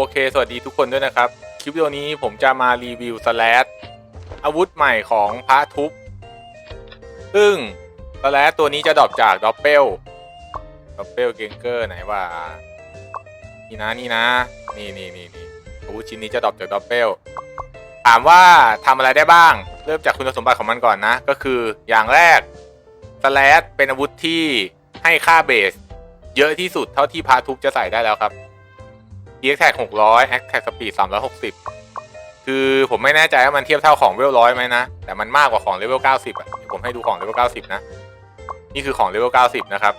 โอเค สวัสดีทุกคนด้วยนะครับ คลิปวิดีโอนี้ผมจะมารีวิวสแลดอาวุธใหม่ของพระทุบ ซึ่งสแลดตัวนี้จะดรอปจากดอปเปลดอปเปลเกงเกอร์ไหนว่า นี่นะนี่นะ นี่นี่นี่นี่อาวุธชิ้นนี้จะดรอปจากดอปเปลถามว่าทำอะไรได้บ้าง เริ่มจากคุณสมบัติของมันก่อนนะ ก็คืออย่างแรกสแลดเป็นอาวุธที่ให้ค่าเบส เยอะที่สุดเท่าที่พาทุบจะใส่ได้แล้วครับ e x t a g 600 a t t a g Speed 360 คือผมไม่แน่ใจว่ามันเทียบเท่าของเลเวลร้อยไหมนะ แต่มันมากกว่าของเลเวล90 อะ ผมให้ดูของเลเวล90 นะ นี่คือของเลเวล90 นะครับ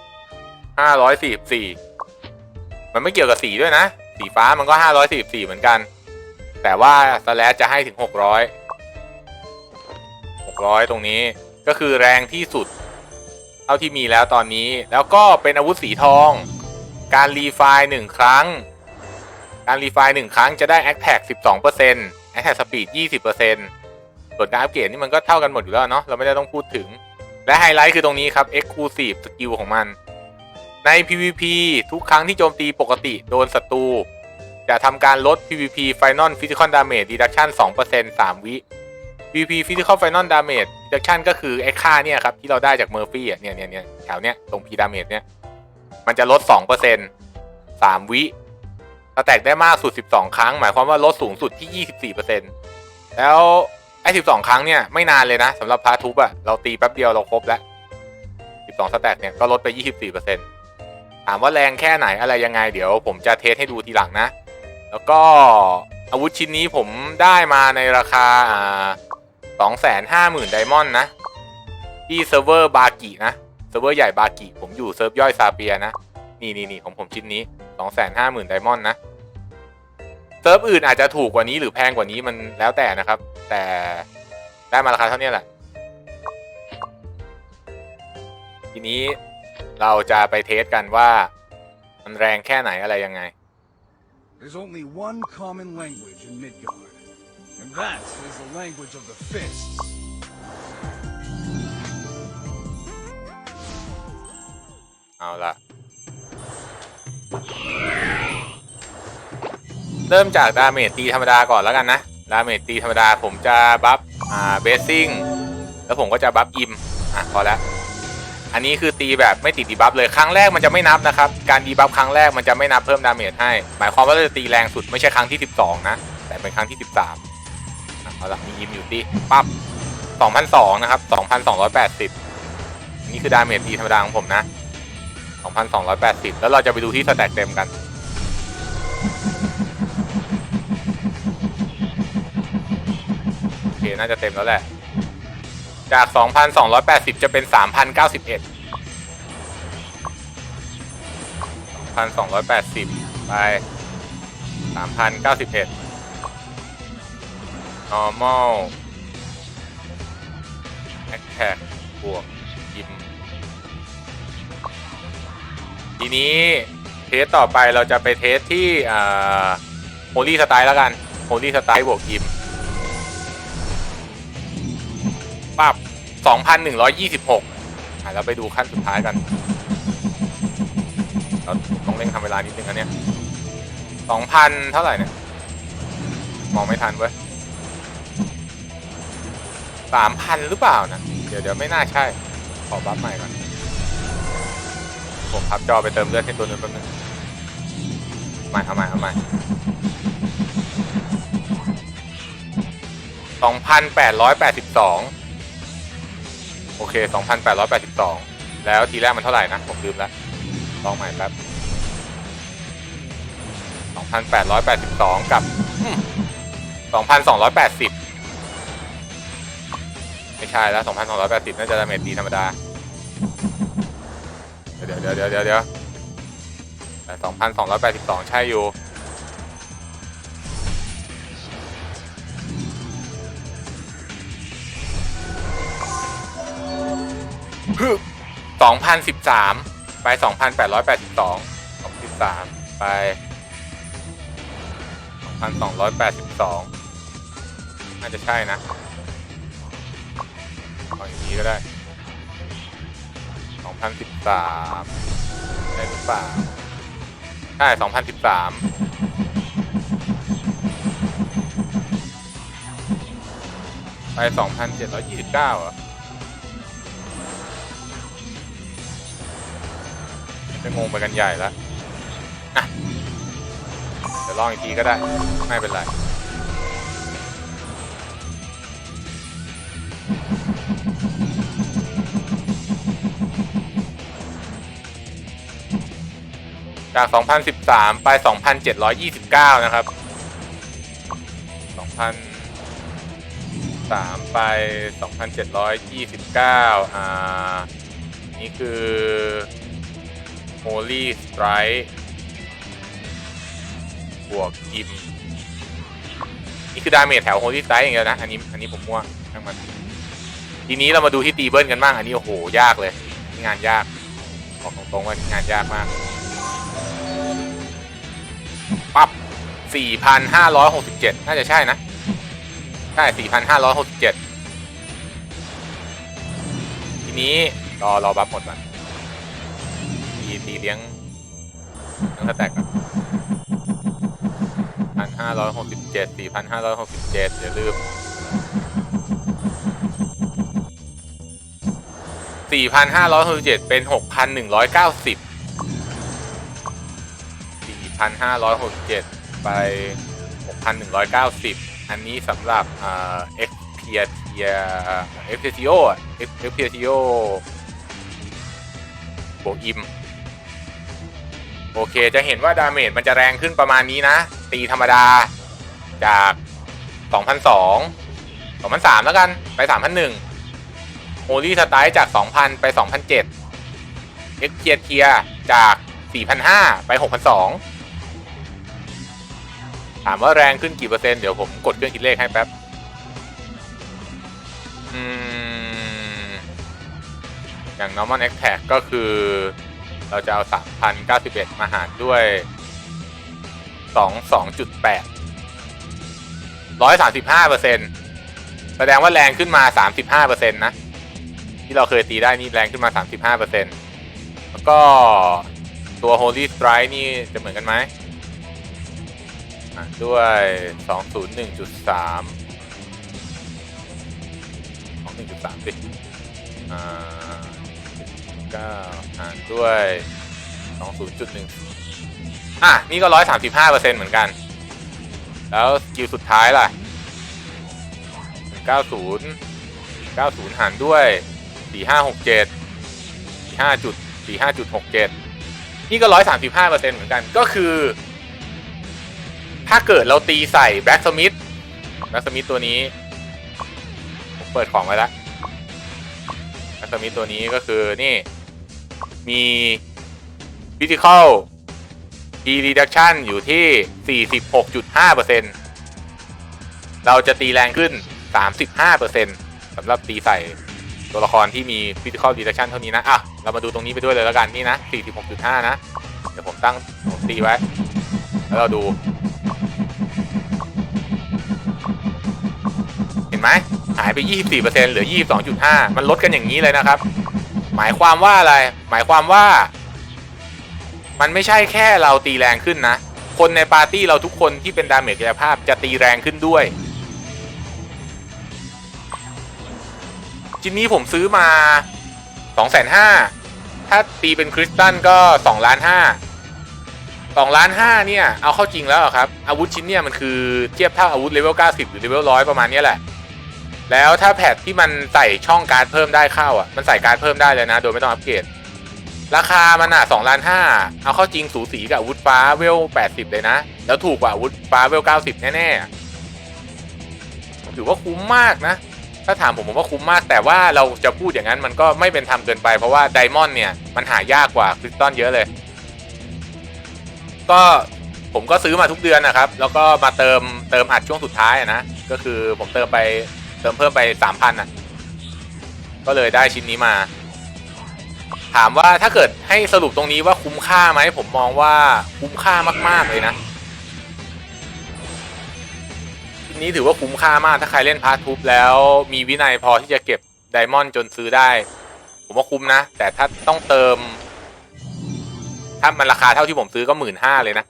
544 มันไม่เกี่ยวกับสีด้วยนะ สีฟ้ามันก็ 544 เหมือนกัน แต่ว่าสแลชจะให้ถึง 600 600 ตรงนี้ก็คือแรงที่สุด เท่าที่มีแล้วตอนนี้ แล้วก็เป็นอาวุธสีทอง การรีไฟล์หนึ่งครั้ง การรีไฟล์หนึ่งครั้งจะได้ a t t a c 12% a t t a c Speed 20%ส่วนการอัปเกรดนี่มันก็เท่ากันหมดอยู่แล้วเนาะเราไม่ได้ต้องพูดถึง และไฮไลท์คือตรงนี้ครับ Exclusive Skill ของมัน ใน PVP ทุกครั้งที่โจมตีปกติโดนศัตรู จะทำการลด PVP Final Physical Damage Reduction 2% 3 วิ PVP Physical Final Damage Reduction ก็คือไอ้ค่าเนี่ยครับที่เราได้จากเมอร์ฟี่อะเนี่ยเนี่ยเนี่ยแถวเนี้ยตรง P Damage เนี่ยมันจะลด 2% 3 วิ แต็กได้มากสุด 12 ครั้ง หมายความว่าลดสูงสุดที่ 24%แล้วไอ้12 ครั้งเนี่ยไม่นานเลยนะสำหรับพาทุบอะเราตีแป๊บเดียวเราครบแล้ว 12สแต็กเนี่ยก็ลดไป 24%ถามว่าแรงแค่ไหนอะไรยังไง เดี๋ยวผมจะเทสให้ดูทีหลังนะ แล้วก็อาวุธชิ้นนี้ผมได้มาในราคา 250,000 ไดมอนด์นะ ที่เซิร์ฟเวอร์บากินะ เซิร์ฟเวอร์ใหญ่บากิ ผมอยู่เซิร์ฟย่อยซาเปียนะ นี่นี่นี่ของผมชิ้นนี้ 250,000 ไดมอนด์นะ ซิร์ฟอื่นอาจจะถูกกว่านี้หรือแพงกว่านี้มันแล้วแต่นะครับ แต่ได้มาราคาเท่านี้แหละ ทีนี้เราจะไปเทสกันว่ามันแรงแค่ไหนอะไรยังไง There's only one common language in Midgard, and that is the language of the fists. เอาละ เริ่มจากดาเมจตีธรรมดาก่อนแล้วกันนะ ดาเมจตีธรรมดาผมจะบัฟอ่าเบสซิ่งแล้วผมก็จะบัฟอิมอะพอแล้วอันนี้คือตีแบบไม่ติดดีบัฟเลยครั้งแรกมันจะไม่นับนะครับ การดีบัฟครั้งแรกมันจะไม่นับเพิ่มดาเมจให้ หมายความว่าเราจะตีแรงสุดไม่ใช่ครั้งที่ 12 นะ แต่เป็นครั้งที่ 13อะเอาละมีอิมอยู่ที่ปั๊บ2,200นะครับ2,280อันนี้คือดาเมจตีธรรมดาของผมนะ2,280 แล้วเราจะไปดูที่สแต็กเต็มกัน เค น่าจะเต็มแล้วแหละ จาก 2,280 จะเป็น 3,091 2,280 ไป 3,091 normal attack บวกยิมทีนี้เทสต่อไปเราจะไปเทสที่โฮลี่สไตล์แล้วกันโฮลี่สไตล์บวกยิม 2,126อะเราไปดูขั้นสุดท้ายกัน เราต้องเร่งทำเวลานิดนึงนะเนี่ย2,000 เท่าไหร่เนี่ย มองไม่ทันเว้ย3,000 หรือเปล่านะ เดี๋ยวเดี๋ยวไม่น่าใช่ ขอบัฟใหม่ก่อน ผมพับจอไปเติมเลือดให้ตัวนึงแป๊บนึงใหม่ทำไมทำไม2,882 โอเคสองพันแล้วทีแรกมันเท่าไหร่นะ ผมลืมแล้วลองใหม่แป๊บสองพันแปดร้อยแปดสิบสองกับสองพันสองร้อยแปดสิบไม่ใช่แล้วสองพันสองร้อยแปดสิบน่าจะดาเมจดีธรรมดา เดี๋ยวเดี๋ยวเดี๋ยวเดี๋ยวเดี๋ยวแต่สองพันสองร้อยแปดสิบสองใช่อยู่ สองพันสิบสามไปสองพันแปดร้อยแปดสิบสองสองสิบสามไปสองพันสองร้อยแปดสิบสองน่าจะใช่นะเอาอย่างนี้ก็ได้สองพันสิบสามได้หรือเปล่าใช่สองพันสิบสามไปสองพันเจ็ดร้อยยี่สิบเก้าอะ งงไปกันใหญ่แล้วอะเดี๋ยวลองอีกทีก็ได้ ไม่เป็นไรจาก 2013 ไป 2,729 นะครับ 2003 ไป 2,729 อ่า นี่คือ Holy Strike บวกกิม นี่คือดาเมจแถว Holy Strike อย่างเดียวนะ อันนี้อันนี้ผมมั่วช่างมัน ทีนี้เรามาดูที่ตีเบิลกันบ้าง อันนี้โอ้โห ยากเลย งานยากบอกตรงๆว่างานยากมาก ปั๊บ 4,567 น่าจะใช่นะ ใช่ 4,567 ทีนี้รอรอบัฟหมดก่อน ตีตีเลี้ยงตั้งสแต็กก่อน1,567 4,567อย่าลืม4,567เป็น6,190 4,567ไป6,190อันนี้สำหรับอ่า X p i a t i a X p i a t i o X p i a t i o บวกอิม โอเคจะเห็นว่าดาเมจมันจะแรงขึ้นประมาณนี้นะ ตีธรรมดาจาก 2,002 2,003แล้วกันไป 3,001โอลี่สไตล์จาก 2,000 ไป 2,007เอ็กเทียเทียจาก 4,500 ไป6,200ถามว่าแรงขึ้นกี่เปอร์เซ็นต์ เดี๋ยวผมกดเครื่องคิดเลขให้แป๊บอืมอย่าง normal attack ก็คือ เราจะเอา 3,091 มาหารด้วย 22.8 135เปอร์เซ็นต์แสดงว่าแรงขึ้นมา 35เปอร์เซ็นต์นะ ที่เราเคยตีได้นี่แรงขึ้นมา 35เปอร์เซ็นต์แล้วก็ตัว Holy Strike นี่จะเหมือนกันไหมอะด้วย 201.3 21.3สิอ่า 9หารด้วย20.1อะ นี่ก็ 135เปอร์เหมือนกัน แล้วสกิลสุดท้ายล่ะ 90 90 หารด้วย 4567 45จุด45.67 นี่ก็ 135เปอร์เหมือนกัน ก็คือ ถ้าเกิดเราตีใส่แบ็กสมิธแบ็กสมิธตัวนี้ ผมเปิดของไว้แล้วแบ็กสมิธตัวนี้ก็คือนี่ มี Critical P Reduction อยู่ที่ 46.5%เราจะตีแรงขึ้น 35%สำหรับตีใส่ตัวละครที่มี Critical Reduction เท่านี้นะ อะ เรามาดูตรงนี้ไปด้วยเลยแล้วกันนี่นะ 46.5 นะ เดี๋ยวผมตั้งผมตีไว้ แล้วเราดู เห็นไหมหายไป 24%เหลือ 22.5 มันลดกันอย่างนี้เลยนะครับ หมายความว่าอะไร หมายความว่า มันไม่ใช่แค่เราตีแรงขึ้นนะ คนในปาร์ตี้เราทุกคนที่เป็นดาเมจกายภาพจะตีแรงขึ้นด้วยชิ้นนี้ผมซื้อมา2 5 0 0 0ถ้าตีเป็นคริสตัลก็2ล้าน5 2ล้าน5เนี่ย เอาเข้าจริงแล้วครับ อาวุธชิ้นเนี่ยมันคือเทียบเท่าอาวุธเลเวล90 หรือเลเวล100 ประมาณนี้แหละ แล้วถ้าแพทที่มันใส่ช่องการ์ดเพิ่มได้เข้าอะมันใส่การ์ดเพิ่มได้เลยนะ โดยไม่ต้องอัปเกรดราคามันอะ2ล้าน5เอาเข้าจริงสูสีกับอาวุธฟ้าเวล80เลยนะ แล้วถูกกว่าอาวุธฟ้าเวล90แน่ๆถือว่าคุ้มมากนะ ถ้าถามผมผมว่าคุ้มมาก แต่ว่าเราจะพูดอย่างนั้นมันก็ไม่เป็นธรรมเกินไปเพราะว่าไดมอนด์เนี่ย มันหายากกว่าคริสตัลเยอะเลย ก็ผมก็ซื้อมาทุกเดือนนะครับ แล้วก็มาเติมเติมอัดช่วงสุดท้ายอะนะ ก็คือผมเติมไป เติมเพิ่มไป3,000อะ ก็เลยได้ชิ้นนี้มา ถามว่าถ้าเกิดให้สรุปตรงนี้ว่าคุ้มค่าไหมผมมองว่าคุ้มค่ามาก ๆ เลยนะชิ้นนี้ถือว่าคุ้มค่ามากถ้าใครเล่นพาร์ททูบแล้วมีวินัยพอที่จะเก็บไดมอนด์จนซื้อได้ ผมว่าคุ้มนะ แต่ถ้าต้องเติม ถ้ามันราคาเท่าที่ผมซื้อก็หมื่นห้าเลยนะ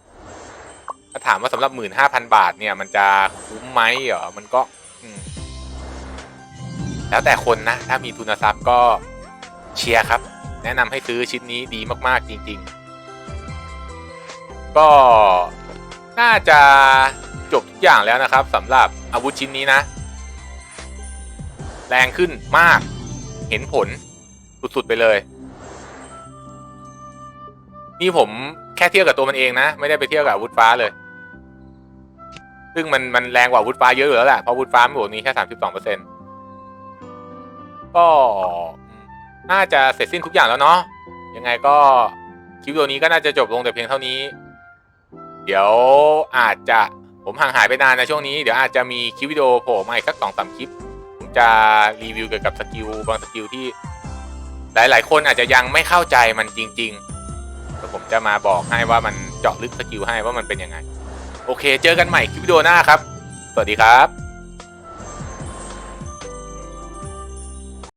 ถ้าถามว่าสำหรับหมื่นห้าพันบาทเนี่ย มันจะคุ้มไหมเหรอมันก็ อืม แล้วแต่คนนะ ถ้ามีทุนทรัพย์ก็เชียร์ครับ แนะนำให้ซื้อชิ้นนี้ดีมากๆจริง ๆ ก็น่าจะจบทุกอย่างแล้วนะครับสำหรับอาวุธชิ้นนี้นะ แรงขึ้นมาก เห็นผลสุด ๆ ไปเลย นี่ผมแค่เทียบกับตัวมันเองนะ ไม่ได้ไปเทียบกับอาวุธฟ้าเลย ซึ่งมันมันแรงกว่าอาวุธฟ้าเยอะอยู่แล้วแหละเพราะอาวุธฟ้ามันบวกนี้แค่สามสิบสองเปอร์เซ็น ก็น่าจะเสร็จสิ้นทุกอย่างแล้วเนาะยังไงก็คลิปวิดีโอนี้ก็น่าจะจบลงแต่เพียงเท่านี้ เดี๋ยวอาจจะผมห่างหายไปนานในช่วงนี้เดี๋ยวอาจจะมีคลิปวิดีโอโผล่มาอีกสักสองสามคลิป ผมจะรีวิวเกี่ยวกับสกิลบางสกิลที่ หลาย ๆ คนอาจจะยังไม่เข้าใจมันจริงๆแล้วผมจะมาบอกให้ว่ามันเจาะลึกสกิลให้ว่ามันเป็นยังไง โอเค เจอกันใหม่คลิปวิดีโอหน้าครับ สวัสดีครับ